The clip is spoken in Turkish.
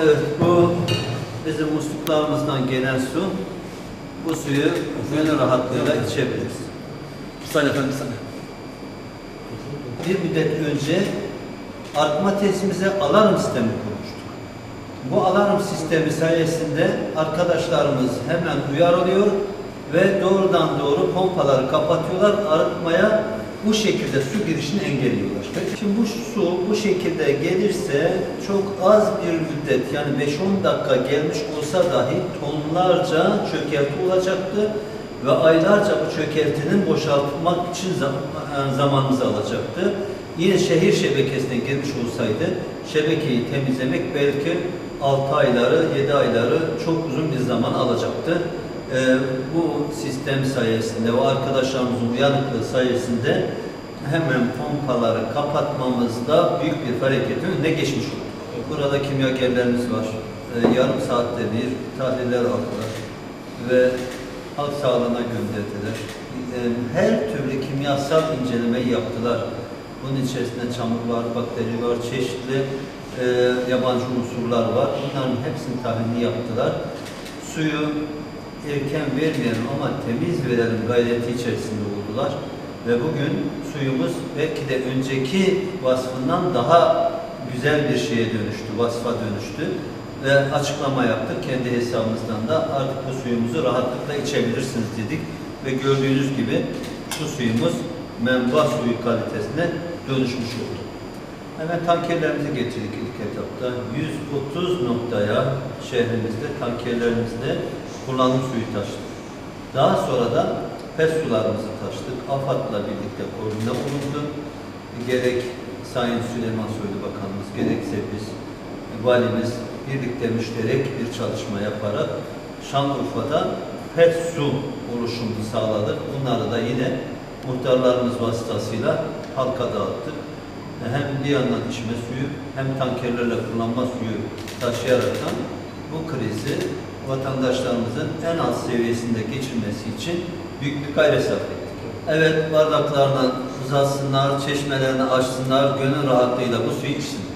Evet, bu bizim musluklarımızdan gelen su. Bu suyu gönül rahatlığıyla içebiliriz. Bir saniye efendim bir saniye. Bir müddet önce arıtma tesisimize alarm sistemi kurmuştuk. Bu alarm sistemi sayesinde arkadaşlarımız hemen uyarılıyor ve doğrudan doğru pompaları kapatıyorlar. Arıtmaya bu şekilde su girişini engelliyorlar. Şimdi bu su bu şekilde gelirse çok az bir müddet yani 5-10 dakika gelmiş olsa dahi tonlarca çökelti olacaktı ve aylarca bu çökeltinin boşaltmak için zam- zamanımızı alacaktı. Yine şehir şebekesine girmiş olsaydı şebekeyi temizlemek belki 6 ayları, 7 ayları çok uzun bir zaman alacaktı. Ee, bu sistem sayesinde, o arkadaşlarımızın uyanıklığı sayesinde hemen pompaları kapatmamızda büyük bir hareketin önüne geçmiş olduk. Burada kimyagerlerimiz var. Ee, yarım saatte bir tahliller aldılar ve halk sağlığına gönderdiler. Ee, her türlü kimyasal incelemeyi yaptılar. Bunun içerisinde çamur var, bakteri var, çeşitli e, yabancı unsurlar var. Bunların hepsini tahlilini yaptılar. Suyu erken vermeyelim ama temiz verelim gayreti içerisinde oldular. Ve bugün suyumuz belki de önceki vasfından daha güzel bir şeye dönüştü, vasfa dönüştü. Ve açıklama yaptık kendi hesabımızdan da artık bu suyumuzu rahatlıkla içebilirsiniz dedik. Ve gördüğünüz gibi bu suyumuz menba suyu kalitesine dönüşmüş oldu. Hemen tankerlerimizi getirdik ilk etapta. 130 noktaya şehrimizde tankerlerimizde kullanım suyu taşıdık. Daha sonra da pet sularımızı taşıdık. AFAD'la birlikte koordine olundu. Gerek Sayın Süleyman Soylu Bakanımız, gerekse biz valimiz birlikte müşterek bir çalışma yaparak Şanlıurfa'da pet su oluşumunu sağladık. Bunları da yine muhtarlarımız vasıtasıyla halka dağıttık. Hem bir yandan içme suyu hem tankerlerle kullanma suyu taşıyaraktan bu krizi vatandaşlarımızın en alt seviyesinde geçirmesi için büyük bir gayret sarf ettik. Evet bardaklarını uzatsınlar, çeşmelerini açsınlar, gönül rahatlığıyla bu suyu içsinler.